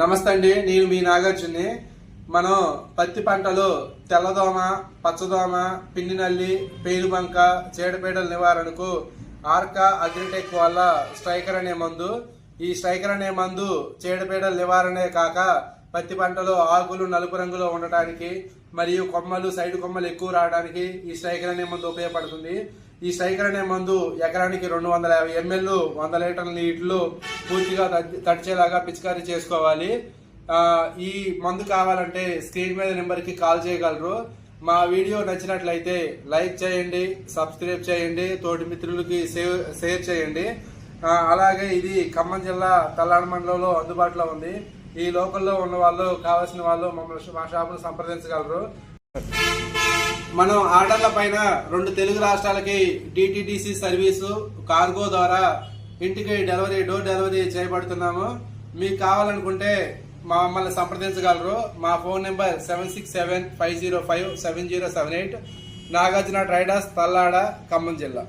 నమస్తే అండి నేను మీ నాగార్జుని. మనం పత్తి పంటలో తెల్లదోమ పచ్చదోమ పిండి నల్లి పేనుబంక చీడపీడల నివారణకు ఆర్కా అగ్రిటెక్ వాళ్ళ స్ట్రైకర్ అనే మందు. ఈ స్ట్రైకర్ అనే మందు చీడపీడల నివారణే కాక పత్తి పంటలో ఆకులు నలుపు రంగులో ఉండటానికి మరియు కొమ్మలు సైడ్ కొమ్మలు ఎక్కువ రావడానికి ఈ స్ట్రైకర్ అనే మందు ఉపయోగపడుతుంది. ఈ స్ట్రైకర్ అనే మందు ఎకరానికి రెండు వందల యాభై ఎంఎల్ వంద లీటర్ల నీటిలో పూర్తిగా తడిచేలాగా పిచికారీ చేసుకోవాలి. ఈ మందు కావాలంటే స్క్రీన్ మీద నెంబర్కి కాల్ చేయగలరు. మా వీడియో నచ్చినట్లయితే లైక్ చేయండి సబ్స్క్రైబ్ చేయండి తోటి మిత్రులకి షేర్ షేర్ చేయండి. అలాగే ఇది ఖమ్మం జిల్లా తల్లాడ మండలంలో అందుబాటులో ఉంది. ఈ లోకల్లో ఉన్న వాళ్ళు కావాల్సిన వాళ్ళు మమ్మల్ని మా షాపును సంప్రదించగలరు. మనం ఆర్డర్ల పైన రెండు తెలుగు రాష్ట్రాలకి డిటిడిసి సర్వీసు కార్గో ద్వారా ఇంటికి డెలివరీ డోర్ డెలివరీ చేయబడుతున్నాము. మీకు కావాలనుకుంటే మమ్మల్ని సంప్రదించగలరు. మా phone number seven six seven five zero five seven zero seven eight Nagarjuna traders Tallada Khammam జిల్లా.